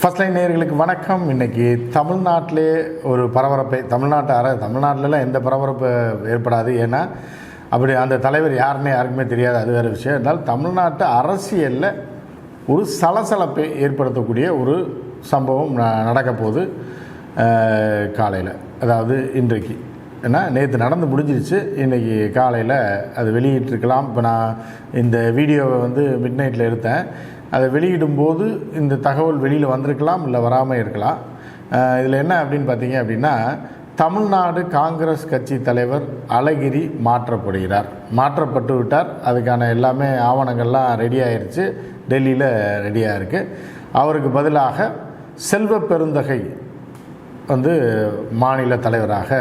First line நேர்களுக்கு வணக்கம். இன்னைக்கு தமிழ்நாட்டிலே ஒரு பரபரப்பை தமிழ்நாட்டு அர தமிழ்நாட்டிலலாம் எந்த பரபரப்பு ஏற்படாது. ஏன்னா அப்படி அந்த தலைவர் யாருன்னு யாருக்குமே தெரியாது. அது வேறு விஷயம். இருந்தாலும் தமிழ்நாட்டு அரசியலில் ஒரு சலசலப்பை ஏற்படுத்தக்கூடிய ஒரு சம்பவம் ந- நடக்க போகுது காலையில். அதாவது இன்றைக்கு. ஏன்னா நேற்று நடந்து முடிஞ்சிருச்சு. இன்றைக்கி காலையில் அது வெளியிட்டிருக்கலாம். இப்போ நான் இந்த வீடியோவை வந்து மிட் நைட்டில் எடுத்தேன். அதை வெளியிடும்போது இந்த தகவல் வெளியில் வந்திருக்கலாம் இல்லை வராமல் இருக்கலாம். இதில் என்ன அப்படின்னு பார்த்தீங்க அப்படின்னா தமிழ்நாடு காங்கிரஸ் கட்சி தலைவர் அழகிரி மாற்றப்படுகிறார். மாற்றப்பட்டு விட்டார். அதுக்கான எல்லாமே ஆவணங்கள்லாம் ரெடி ஆயிடுச்சு டெல்லியில் ரெடியாக இருக்குது அவருக்கு பதிலாக செல்வ பெருந்தகை வந்து மாநில தலைவராக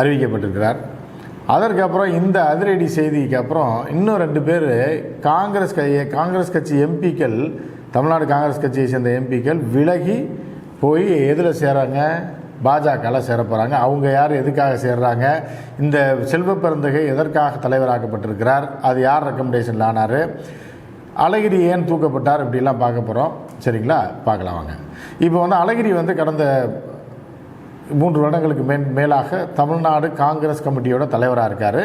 அறிவிக்கப்பட்டிருக்கிறார். அதற்கப்புறம் இந்த அதிரடி செய்திக்கு அப்புறம் இன்னும் ரெண்டு பேர் காங்கிரஸ் கையை காங்கிரஸ் கட்சி எம்பிக்கள் தமிழ்நாடு காங்கிரஸ் கட்சியை சேர்ந்த எம்பிக்கள் விலகி போய் எதில் சேராங்க? பாஜகவில் சேர போகிறாங்க அவங்க யார் எதுக்காக சேர்றாங்க? இந்த செல்வ பெருந்தகை எதற்காக தலைவராக்கப்பட்டிருக்கிறார்? அது யார் ரெக்கமெண்டேஷனில் ஆனார்? அழகிரி ஏன் தூக்கப்பட்டார்? இப்படிலாம் பார்க்க போகிறோம் சரிங்களா? பார்க்கலாம் வாங்க. இப்போ வந்து அழகிரி வந்து கடந்த மூன்று வருடங்களுக்கு மேல் மேலாக தமிழ்நாடு காங்கிரஸ் கமிட்டியோட தலைவராக இருக்கார்.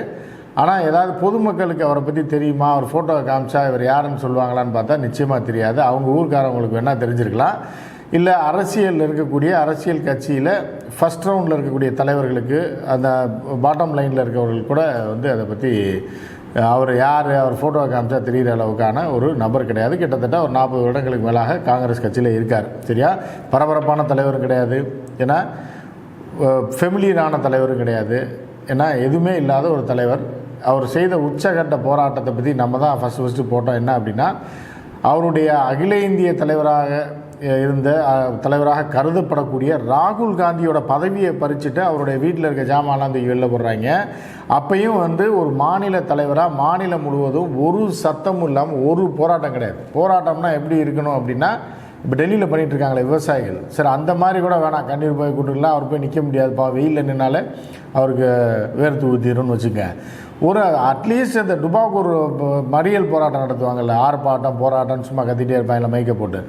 ஆனால் ஏதாவது பொதுமக்களுக்கு அவரை பற்றி தெரியுமா? அவர் ஃபோட்டோவை காமிச்சா இவர் யாருன்னு சொல்லுவாங்களான்னு பார்த்தா நிச்சயமாக தெரியாது. அவங்க ஊர்க்காரவங்களுக்கு வேணால் தெரிஞ்சிருக்கலாம். இல்லை அரசியலில் இருக்கக்கூடிய அரசியல் கட்சியில் ஃபஸ்ட் ரவுண்டில் இருக்கக்கூடிய தலைவர்களுக்கு அந்த பாட்டம் லைனில் இருக்கிறவர்கள் கூட வந்து அதை பற்றி அவர் யார் அவர் ஃபோட்டோவை காமிச்சா தெரிகிற அளவுக்கான ஒரு நபர் கிடையாது. கிட்டத்தட்ட ஒரு நாற்பது வருடங்களுக்கு மேலாக காங்கிரஸ் கட்சியில் இருக்கார். சரியா? பரபரப்பான தலைவர் கிடையாது. ஏன்னா ஃபெமிலியரான தலைவரும் கிடையாது. ஏன்னா எதுவுமே இல்லாத ஒரு தலைவர். அவர் செய்த உச்சகட்ட போராட்டத்தை பற்றி நம்ம தான் ஃபஸ்ட்டு ஃபஸ்ட்டு போட்டோம். என்ன அப்படின்னா அவருடைய அகில இந்திய தலைவராக இருந்த தலைவராக கருதப்படக்கூடிய ராகுல் காந்தியோட பதவியை பறிச்சுட்டு அவருடைய வீட்டில் இருக்க ஜாமான்லாம் தூக்கி வெளில போடுறாங்க. அப்பையும் வந்து ஒரு மாநில தலைவராக மாநிலம் முழுவதும் ஒரு சத்தமும் இல்லாமல் ஒரு போராட்டம் கிடையாது. போராட்டம்னா எப்படி இருக்கணும் அப்படின்னா இப்போ டெல்லியில் பண்ணிட்டு இருக்காங்களே விவசாயிகள். சரி அந்த மாதிரி கூட வேணாம். கண்ணீர் போய் கூட்டுக்கலாம் அவர் போய் நிற்க முடியாதுப்பா. வெயிலில் நின்னாலே அவருக்கு வேர்த்து ஊற்றிடும்னு வச்சுங்க ஒரு அட்லீஸ்ட் அந்த டுபாக்கு ஒரு மறியல் போராட்டம் நடத்துவாங்கல்ல. ஆர்ப்பாட்டம் போராட்டம்னு சும்மா கத்திட்டே இருப்பாங்கல்ல மைக்க போட்டு.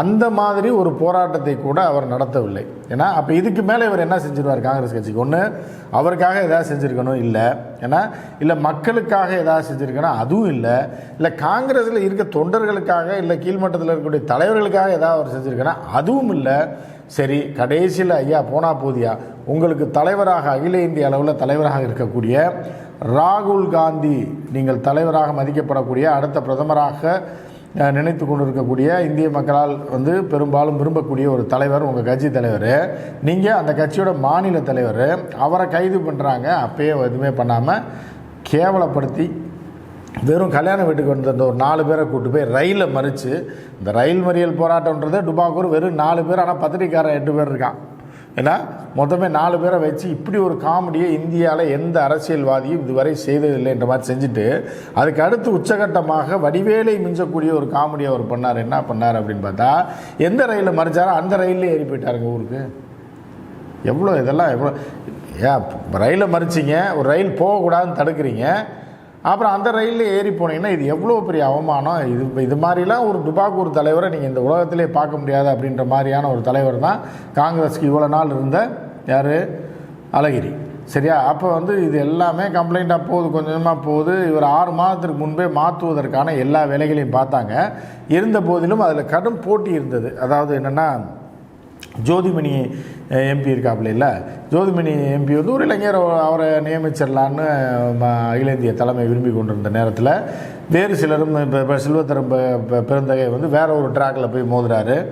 அந்த மாதிரி ஒரு போராட்டத்தை கூட அவர் நடத்தவில்லை. ஏன்னா அப்போ இதுக்கு மேலே இவர் என்ன செஞ்சிருவார் காங்கிரஸ் கட்சிக்கு? ஒன்று அவருக்காக எதாவது செஞ்சுருக்கணும் இல்லை. ஏன்னா இல்லை மக்களுக்காக எதாவது செஞ்சுருக்கணும் அதுவும் இல்லை. இல்லை காங்கிரஸில் இருக்க தொண்டர்களுக்காக இல்லை கீழ்மட்டத்தில் இருக்கக்கூடிய தலைவர்களுக்காக ஏதாவது அவர் செஞ்சுருக்கணும் அதுவும் இல்லை. சரி கடைசியில் ஐயா போனா போதியா? உங்களுக்கு தலைவராக அகில இந்திய அளவில் தலைவராக இருக்கக்கூடிய ராகுல் காந்தி நீங்கள் தலைவராக மதிக்கப்படக்கூடிய அடுத்த பிரதமராக நினைத்து கொண்டிருக்கக்கூடிய இந்திய மக்களால் வந்து பெரும்பாலும் விரும்பக்கூடிய ஒரு தலைவர் உங்கள் கட்சி தலைவர். நீங்கள் அந்த கட்சியோட மாநில தலைவர். அவரை கைது பண்ணுறாங்க அப்பயே எதுவுமே பண்ணாமல் கேவலப்படுத்தி வெறும் கல்யாண வீட்டுக்கு வந்திருந்த ஒரு நாலு பேரை கூட்டு போய் ரயிலில் மறித்து இந்த ரயில் மறியல் போராட்டம்ன்றது டுபாக்கூர் வெறும் நாலு பேர் ஆனால் பத்திரிக்காரன் எட்டு பேர் இருக்கான். ஏன்னா மொத்தமே நாலு பேரை வச்சு இப்படி ஒரு காமெடியை இந்தியாவில் எந்த அரசியல்வாதியும் இதுவரை செய்ததில்லைன்ற மாதிரி செஞ்சுட்டு அதுக்கு அடுத்து உச்சகட்டமாக வடிவேலை மிஞ்சக்கூடிய ஒரு காமெடியை அவர் பண்ணார். என்ன பண்ணார் அப்படின்னு பார்த்தா எந்த ரயிலில் மறிச்சாரோ அந்த ரயிலே ஏறி போயிட்டாருங்க ஊருக்கு. எவ்வளோ இதெல்லாம் எவ்வளோ ஏன் ரயிலை மறிச்சிங்க ஒரு ரயில் போகக்கூடாதுன்னு தடுக்கிறீங்க அப்புறம் அந்த ரயிலில் ஏறி போனீங்கன்னா இது எவ்வளோ பெரிய அவமானம்? இது இது மாதிரிலாம் ஒரு டுபாக்கூர் தலைவரை நீங்கள் இந்த உலகத்திலே பார்க்க முடியாது அப்படின்ற மாதிரியான ஒரு தலைவர் தான் காங்கிரஸ்க்கு இவ்வளோ நாள் இருந்த யார்? அழகிரி. சரியா? அப்போ வந்து இது எல்லாமே கம்ப்ளைண்ட்டாக போகுது கொஞ்சமாக போகுது. இவர் ஆறு மாதத்துக்கு முன்பே மாற்றுவதற்கான எல்லா வேலைகளையும் பார்த்தாங்க. இருந்த போதிலும் அதில் கடும் போட்டி இருந்தது. அதாவது என்னென்னா ஜோதிமணி எம்பி இருக்காப்புல இல்லை? ஜோதிமணி எம்பி வந்து ஒரு இளைஞர் அவரை நியமிச்சிடலான்னு ம- அகில இந்திய தலைமை விரும்பி கொண்டிருந்த நேரத்தில் வேறு சிலரும் இப்போ இப்போ செல்வத்தரம் பெருந்தகை வந்து வேற ஒரு ட்ராக்கில் போய் மோதுறாரு.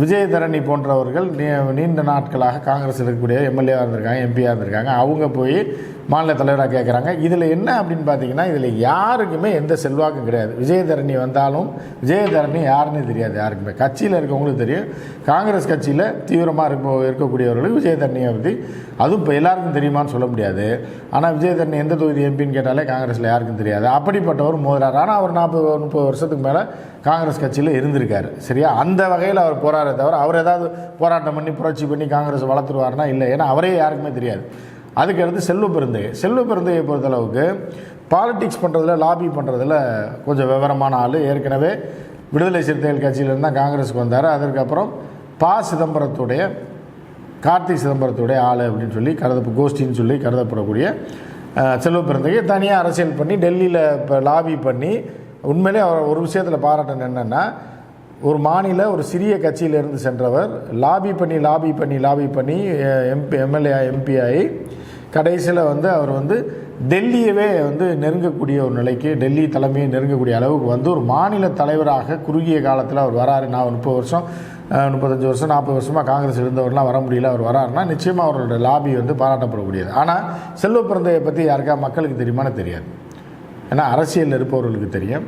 விஜயதரணி போன்றவர்கள் நீ- நீண்ட நாட்களாக காங்கிரஸ் இருக்கக்கூடிய எம்எல்ஏவாக இருந்திருக்காங்க எம்பியாக இருந்திருக்காங்க. அவங்க போய் மாநில தலைவராக கேட்குறாங்க இதில் என்ன அப்படின்னு பார்த்தீங்கன்னா இதில் யாருக்குமே எந்த செல்வாக்கும் கிடையாது. விஜயதரணி வந்தாலும் விஜயதரணி யாருன்னு தெரியாது யாருக்குமே. கட்சியில் இருக்கவங்களுக்கு தெரியும். காங்கிரஸ் கட்சியில் தீவிரமாக இருக்க இருக்கக்கூடியவர்களுக்கு விஜயதரணியை பற்றி அதுவும் இப்போ எல்லாருக்கும் தெரியுமான்னு சொல்ல முடியாது. ஆனால் விஜயதரணி எந்த தொகுதி எம்பின்னு கேட்டாலே காங்கிரஸில் யாருக்கும் தெரியாது. அப்படிப்பட்டவர் மோதுறாரு ஆனால் அவர் நாற்பது முப்பது வருஷத்துக்கு மேலே காங்கிரஸ் கட்சியில் இருந்திருக்காரு. சரியா? அந்த வகையில் அவர் போராடுறத தவிர அவர் ஏதாவது போராட்டம் பண்ணி புரட்சி பண்ணி காங்கிரஸ் வளர்த்துருவார்னா இல்லை. ஏன்னா அவரே யாருக்குமே தெரியாது. அதுக்கு அடுத்து செல்வ பெருந்தகை செல்வ பெருந்தகையை பொறுத்தளவுக்கு பாலிட்டிக்ஸ் பண்ணுறதுல லாபி பண்ணுறதுல கொஞ்சம் விவரமான ஆள். ஏற்கனவே விடுதலை சிறுத்தைகள் கட்சியிலேருந்து தான் காங்கிரஸுக்கு வந்தார். அதற்கப்புறம் பா. சிதம்பரத்துடைய கார்த்தி சிதம்பரத்துடைய ஆள் அப்படின்னு சொல்லி கருத கோஷ்டின்னு சொல்லி கருதப்படக்கூடிய செல்வ பிறந்தகை தனியாக அரசியல் பண்ணி டெல்லியில் இப்போ லாபி பண்ணி உண்மையிலே அவர் ஒரு விஷயத்தில் பாராட்டணும் என்னென்னா ஒரு மாநில ஒரு சிறிய கட்சியிலிருந்து சென்றவர் லாபி பண்ணி லாபி பண்ணி லாபி பண்ணி எம்பி எம்எல்ஏ எம்பி ஆகி கடைசியில் வந்து அவர் வந்து டெல்லியவே வந்து நெருங்கக்கூடிய ஒரு நிலைக்கு டெல்லி தலைமையை நெருங்கக்கூடிய அளவுக்கு வந்து ஒரு மாநில தலைவராக குறுகிய காலத்தில் அவர் வராரு. நான் முப்பது வருஷம் முப்பத்தஞ்சு வருஷம் நாற்பது வருஷமாக காங்கிரஸ் இருந்தவர்லாம் வர முடியல அவர் வராருன்னா நிச்சயமாக அவரோட லாபி வந்து பாராட்டப்படக்கூடியது. ஆனால் செல்வ பிறந்தையை பற்றி யாருக்கா மக்களுக்கு தெரியுமான்னு தெரியாது. ஏன்னா அரசியலில் இருப்பவர்களுக்கு தெரியும்.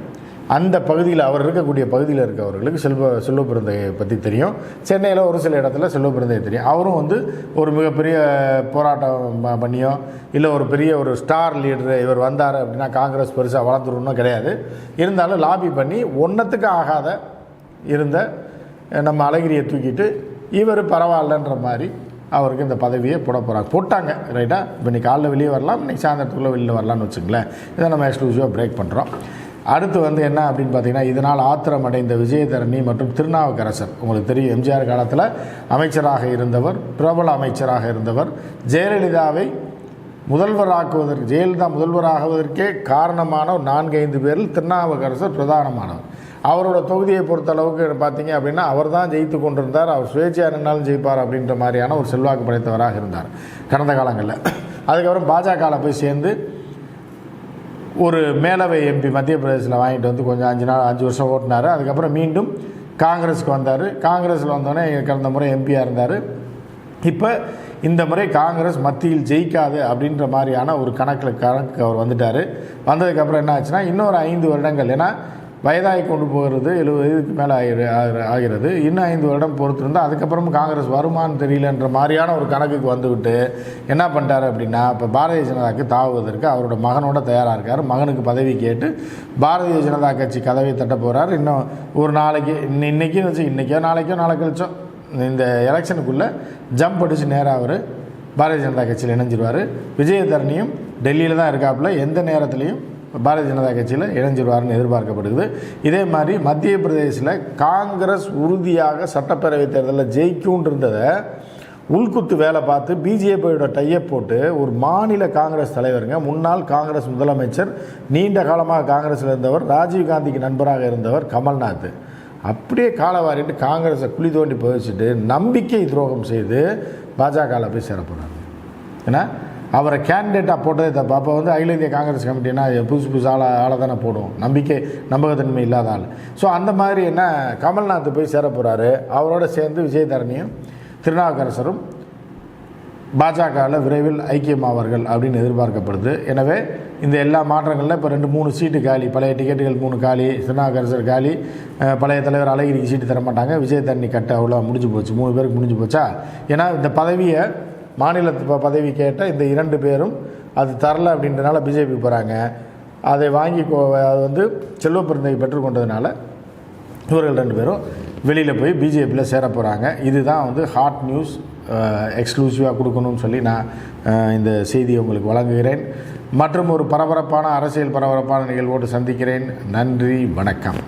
அந்த பகுதியில் அவர் இருக்கக்கூடிய பகுதியில் இருக்கவர்களுக்கு செல்வ செல்வ பற்றி தெரியும். சென்னையில் ஒரு சில இடத்துல செல்வ தெரியும். அவரும் வந்து ஒரு மிகப்பெரிய போராட்டம் பண்ணியோ இல்லை ஒரு பெரிய ஒரு ஸ்டார் லீடர் இவர் வந்தார் அப்படின்னா காங்கிரஸ் பெருசாக வளர்ந்துருன்னு கிடையாது. இருந்தாலும் லாபி பண்ணி ஒன்றத்துக்கு ஆகாத இருந்த நம்ம அழகிரியை தூக்கிட்டு இவர் பரவாயில்லன்ற மாதிரி அவருக்கு இந்த பதவியை போட போகிறாங்க போட்டாங்க ரைட்டாக இப்போ இன்னைக்கு காலைல வெளியே வரலாம் இன்றைக்கி சாயந்தரத்துக்குள்ளே வெளியில் வரலாம்னு வச்சுங்களேன் இதை நம்ம எக்ஸ்க்ளூசிவாக பிரேக் பண்ணுறோம் அடுத்து வந்து என்ன அப்படின்னு பார்த்தீங்கன்னா இதனால் ஆத்திரம் அடைந்த விஜயதரணி மற்றும் திருநாவுக்கரசர். உங்களுக்கு தெரியும் எம்ஜிஆர் காலத்தில் அமைச்சராக இருந்தவர் பிரபல அமைச்சராக இருந்தவர் ஜெயலலிதாவை முதல்வராக்குவதற்கு ஜெயலலிதா முதல்வராகுவதற்கே காரணமான ஒரு நான்கு ஐந்து பேரில் திருநாவுக்கரசர் பிரதானமானவர். அவரோட தொகுதியை பொறுத்தளவுக்கு பார்த்தீங்க அப்படின்னா அவர் தான் ஜெயித்து கொண்டிருந்தார். அவர் சுயேட்சையாக நின்னாலும் ஜெயிப்பார் அப்படின்ற மாதிரியான ஒரு செல்வாக்கு படைத்தவராக இருந்தார் கடந்த காலங்களில். அதுக்கப்புறம் பாஜகவில் போய் சேர்ந்து ஒரு மேலவை எம்பி மத்திய பிரதேசத்தில் வாங்கிட்டு வந்து கொஞ்சம் அஞ்சு நாள் அஞ்சு வருஷம் ஓட்டினார். அதுக்கப்புறம் மீண்டும் காங்கிரஸுக்கு வந்தார். காங்கிரஸில் வந்தோடனே கடந்த முறை எம்பியாக இருந்தார். இப்போ இந்த முறை காங்கிரஸ் மத்தியில் ஜெயிக்காது அப்படின்ற மாதிரியான ஒரு கணக்கில் கணக்கு அவர் வந்துட்டார். வந்ததுக்கப்புறம் என்ன ஆச்சுன்னா இன்னொரு ஐந்து வருடங்கள். ஏன்னா வயதாகி கொண்டு போகிறது எழுபது வயதுக்கு மேலே ஆகிரு ஆகிறது. இன்னும் ஐந்து வருடம் பொறுத்திருந்தால் அதுக்கப்புறமும் காங்கிரஸ் வருமானு தெரியலன்ற மாதிரியான ஒரு கணக்குக்கு வந்துவிட்டு என்ன பண்ணிட்டார் அப்படின்னா இப்போ பாரதிய ஜனதாக்கு தாவுவதற்கு அவரோட மகனோட தயாராக இருக்கார். மகனுக்கு பதவி கேட்டு பாரதிய ஜனதா கட்சி கதவை தட்ட போகிறார் இன்னும் ஒரு நாளைக்கு இன்ன வச்சு இன்றைக்கோ நாளைக்கோ நாளை கழிச்சோ இந்த எலெக்ஷனுக்குள்ளே ஜம்ப் அடித்து நேராக அவர் பாரதிய ஜனதா கட்சியில் இணைஞ்சிருவார். விஜயதரணியும் டெல்லியில் தான் இருக்காப்புல. எந்த நேரத்துலையும் பாரதிய ஜனதா கட்சியில் இணைஞ்சிருவார்னு எதிர்பார்க்கப்படுது இதே மாதிரி மத்திய பிரதேசில் காங்கிரஸ் உறுதியாக சட்டப்பேரவை தேர்தலில் ஜெயிக்கும் இருந்ததை உள்குத்து வேலை பார்த்து பிஜேபியோட டையப் போட்டு ஒரு மாநில காங்கிரஸ் தலைவருங்க. முன்னாள் காங்கிரஸ் முதலமைச்சர் நீண்ட காலமாக காங்கிரஸில் இருந்தவர் ராஜீவ்காந்திக்கு நண்பராக இருந்தவர் கமல்நாத். அப்படியே காலவாரிட்டு காங்கிரஸை குழி தோண்டி புதைச்சிட்டு நம்பிக்கை துரோகம் செய்து பாஜகவில் போய் சேரப்படுறாங்க ஏன்னா அவரை கேண்டிடேட்டாக போட்டதே தப்பு. அப்போ வந்து அகில இந்திய காங்கிரஸ் கமிட்டினா புதுசு புதுசு ஆளை ஆளை தானே போடும். நம்பிக்கை நம்பகத்தன்மை இல்லாத ஆள். ஸோ அந்த மாதிரி என்ன கமல்நாத் போய் சேர போகிறாரு அவரோட சேர்ந்து விஜயதரணியும் திருநாவுக்கரசரும் பாஜகவில் விரைவில் ஐக்கியமாவார்கள் அப்படின்னு எதிர்பார்க்கப்படுது. எனவே இந்த எல்லா மாற்றங்களில் இப்போ ரெண்டு மூணு சீட்டு காலி. பழைய டிக்கெட்டுகள் மூணு காலி. திருநாவுக்கரசர் காலி. பழைய தலைவர் அழகிரிக்கு சீட்டு தர மாட்டாங்க விஜய் தண்ணி கட்ட அவ்வளோ முடிஞ்சு போச்சு. மூணு பேருக்கு முடிஞ்சு போச்சா? ஏன்னா இந்த பதவியை மாநிலத்து ப- பதவி கேட்ட இந்த இரண்டு பேரும் அது தரல அப்படின்றனால பிஜேபி போகிறாங்க அதை வாங்கி அது வந்து செல்வ பெருந்தகை பெற்றுக்கொண்டதுனால இவர்கள் ரெண்டு பேரும் வெளியில் போய் பிஜேபியில் சேர போகிறாங்க இதுதான் வந்து ஹாட் நியூஸ் எக்ஸ்க்ளூசிவாக கொடுக்கணும்னு சொல்லி நான் இந்த செய்தியை உங்களுக்கு வழங்குகிறேன். மற்றும் ஒரு பரபரப்பான அரசியல் பரபரப்பான நிகழ்வோடு சந்திக்கிறேன். நன்றி வணக்கம்.